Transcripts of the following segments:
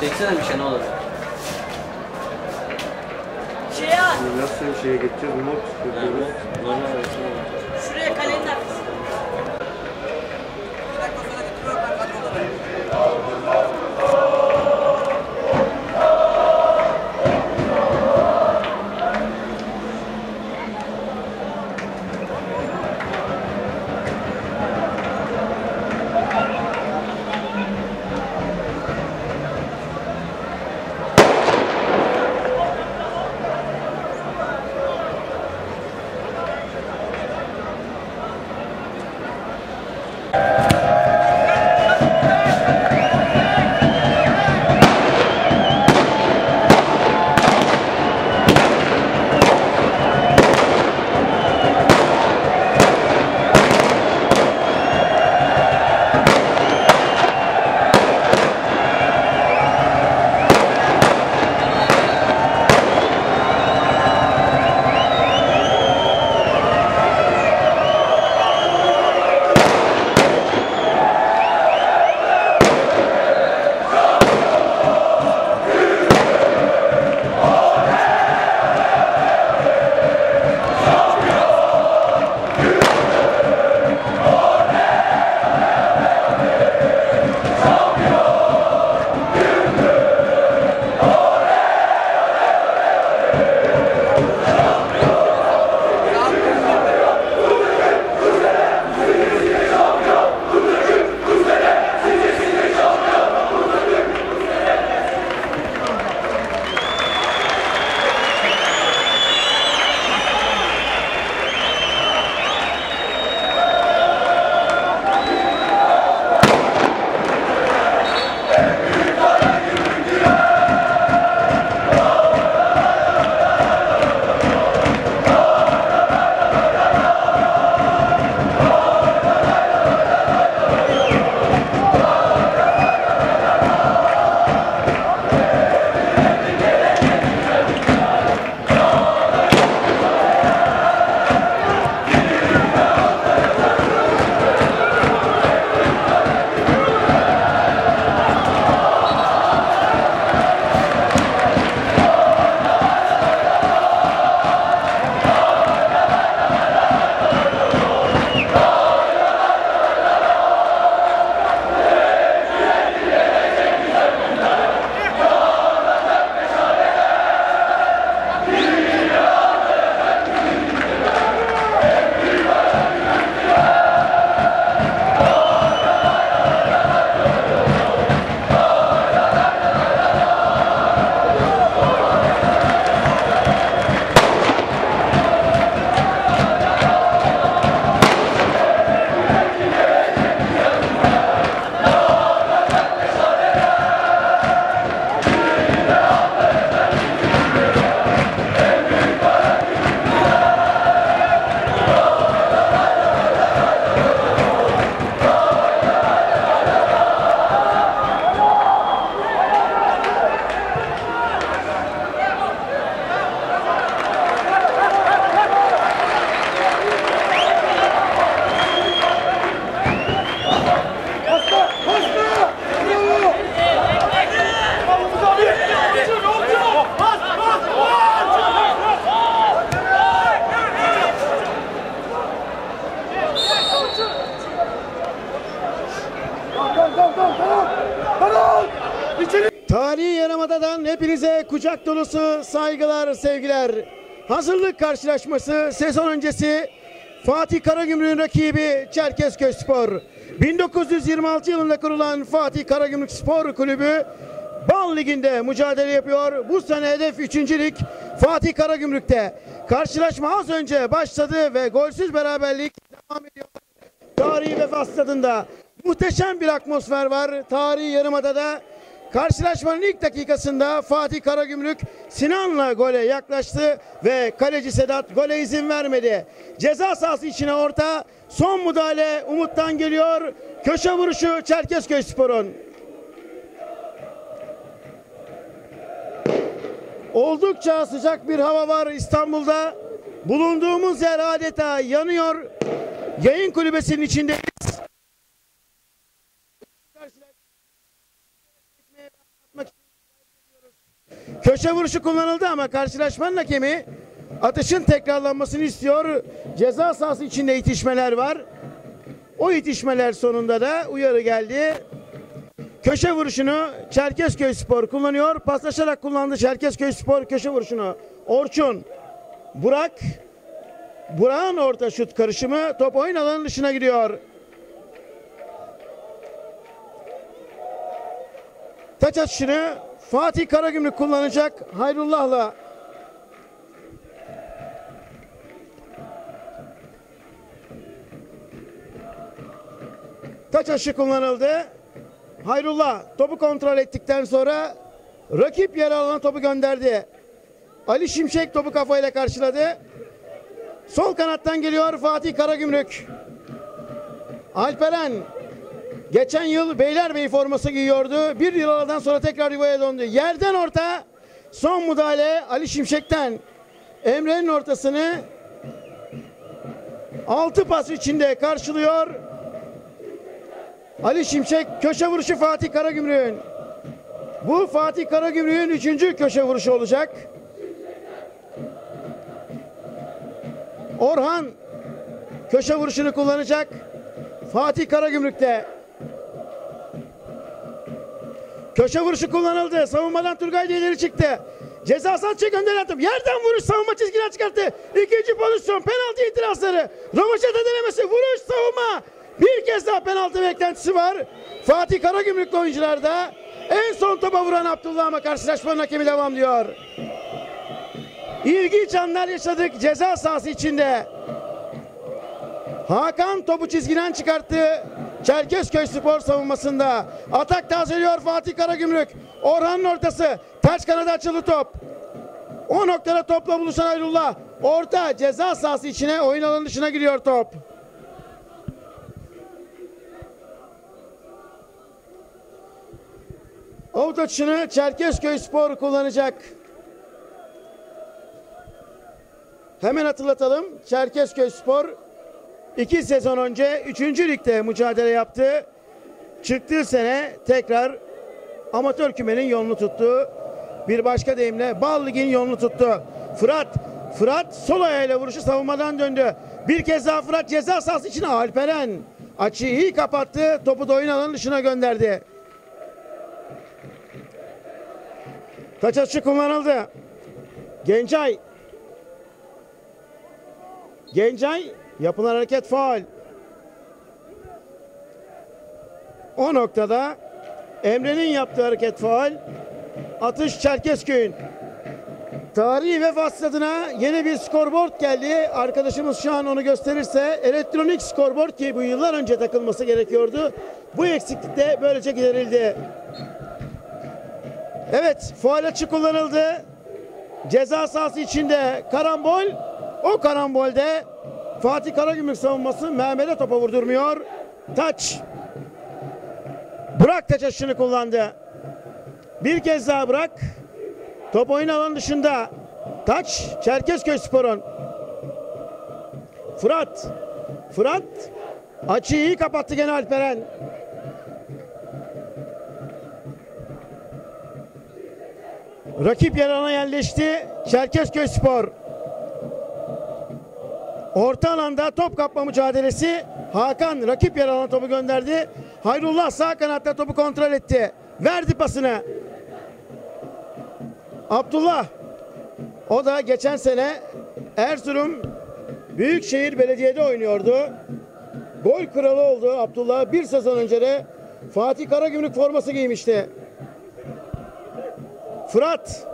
Çeksene bir şey ne olur. Şeye. Nasıl bir şeye geçeceğiz? Not tutuyoruz. Şuraya kalenin Yarımada'dan hepinize kucak dolusu saygılar, sevgiler. Hazırlık karşılaşması sezon öncesi Fatih Karagümrük'ün rakibi Çerkezköy Spor. 1926 yılında kurulan Fatih Karagümrük Spor Kulübü Bal Ligi'nde mücadele yapıyor. Bu sene hedef 3. lig Fatih Karagümrük'te. Karşılaşma az önce başladı ve golsüz beraberlik devam ediyor. Tarihi Vefa Stadı'nda muhteşem bir atmosfer var. Tarihi Yarımada'da karşılaşmanın ilk dakikasında Fatih Karagümrük Sinan'la gole yaklaştı ve kaleci Sedat gole izin vermedi. Ceza sahası içine orta son müdahale Umut'tan geliyor. Köşe vuruşu Çerkezköy Spor'un. Oldukça sıcak bir hava var İstanbul'da. Bulunduğumuz yer adeta yanıyor. Yayın kulübesinin içindeyiz. Köşe vuruşu kullanıldı ama karşılaşmanın hakemi atışın tekrarlanmasını istiyor. Ceza sahası içinde itişmeler var. O itişmeler sonunda da uyarı geldi. Köşe vuruşunu Çerkezköy Spor kullanıyor. Paslaşarak kullandı Çerkezköy Spor köşe vuruşunu. Orçun, Burak, Burak'ın orta şut karışımı top oyun alanının dışına gidiyor. Taç atışını Fatih Karagümrük kullanacak Hayrullah'la. Taç atışı kullanıldı. Hayrullah topu kontrol ettikten sonra rakip yer alan topu gönderdi. Ali Şimşek topu kafayla karşıladı. Sol kanattan geliyor Fatih Karagümrük. Alperen geçen yıl Beylerbeyi forması giyiyordu. Bir yıl aradan sonra tekrar yuvaya döndü. Yerden orta son müdahale Ali Şimşek'ten. Emre'nin ortasını altı pas içinde karşılıyor. Ali Şimşek köşe vuruşu Fatih Karagümrük'ün. Bu Fatih Karagümrük'ün üçüncü köşe vuruşu olacak. Orhan köşe vuruşunu kullanacak. Fatih Karagümrük'te. Köşe vuruşu kullanıldı. Savunmadan Turgay da ileri çıktı. Ceza sahası gönderen atıp yerden vuruş savunma çizgiden çıkarttı. İkinci pozisyon penaltı itirazları. Rovaşata denemesi vuruş savunma. Bir kez daha penaltı beklentisi var. Fatih Karagümrüklü oyuncularda en son topa vuran Abdullah ama karşılaşmanın hakemi devam diyor. İlginç anlar yaşadık ceza sahası içinde. Hakan topu çizgiden çıkarttı. Çerkezköy spor savunmasında. Atak tazeliyor Fatih Karagümrük. Orhan'ın ortası. Ters kanada açıldı top. O noktada topla buluşan Ayrullah. Orta ceza sahası içine oyun alanı dışına giriyor top. Avut atışını Çerkezköy Spor kullanacak. Hemen hatırlatalım. Çerkezköy Spor iki sezon önce 3. ligde mücadele yaptı. Çıktığı sene tekrar amatör kümenin yolunu tuttu. Bir başka deyimle Bal Lig'in yolunu tuttu. Fırat, Fırat sol ayağıyla vuruşu savunmadan döndü. Bir kez daha Fırat ceza sahası içine Alperen. Açıyı iyi kapattı. Topu da oyun alanının dışına gönderdi. Taç atışı kullanıldı. Gencay. Gencay yapılan hareket faal. O noktada Emre'nin yaptığı hareket faal. Atış Çerkezköy'ün. Tarihi vefat adına yeni bir skorboard geldi. Arkadaşımız şu an onu gösterirse elektronik skorboard ki bu yıllar önce takılması gerekiyordu. Bu eksiklik de böylece giderildi. Evet, faal açı kullanıldı. Ceza sahası içinde karambol. O karambolde Fatih Karagümrük savunması Mehmet'e topa vurdurmuyor. Taç. Burak taç açışını kullandı. Bir kez daha Burak. Top oyun alanı dışında. Taç Çerkezköy Spor'un. Fırat. Fırat. Açıyı iyi kapattı gene Alperen. Rakip yer alana yerleşti. Çerkezköy Spor. Orta alanda top kapma mücadelesi. Hakan rakip yer alana topu gönderdi. Hayrullah sağ kanatta topu kontrol etti. Verdi pasını. Abdullah. O da geçen sene Erzurum Büyükşehir Belediye'de oynuyordu. Gol kralı oldu Abdullah. Bir sezon önce de Fatih Karagümrük forması giymişti. Fırat.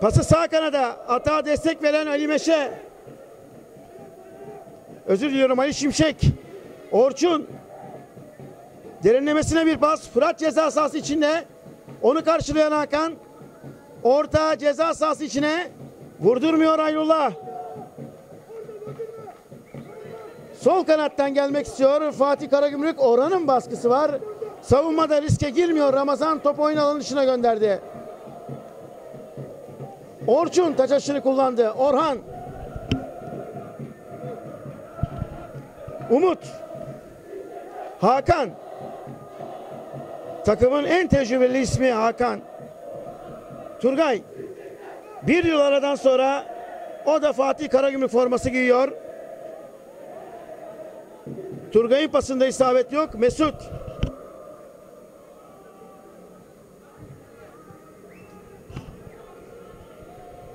Pası sağ kanada. Atağa destek veren Ali Meşe. Özür diliyorum Ali Şimşek. Orçun. Derinlemesine bir pas. Fırat ceza sahası içinde. Onu karşılayan Hakan. Orta ceza sahası içine. Vurdurmuyor Aylullah. Sol kanattan gelmek istiyor Fatih Karagümrük. Orhan'ın baskısı var. Savunmada riske girmiyor. Ramazan top oyun alanı dışına gönderdi. Orçun taç kullandı. Orhan. Umut. Hakan. Takımın en tecrübeli ismi Hakan. Turgay bir yıl aradan sonra o da Fatih Karagümrük forması giyiyor. Turgay'ın pasında isabet yok. Mesut.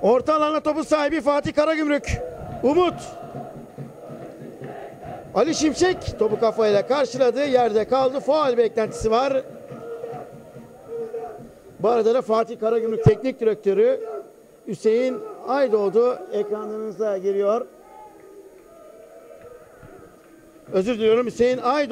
Orta alana topu sahibi Fatih Karagümrük. Umut. Ali Şimşek topu kafayla karşıladı. Yerde kaldı. Faal beklentisi var. Bu arada da Fatih Karagümrük Teknik Direktörü Hüseyin Aydoğdu ekranlarınıza geliyor. Özür diliyorum Hüseyin Aydoğdu.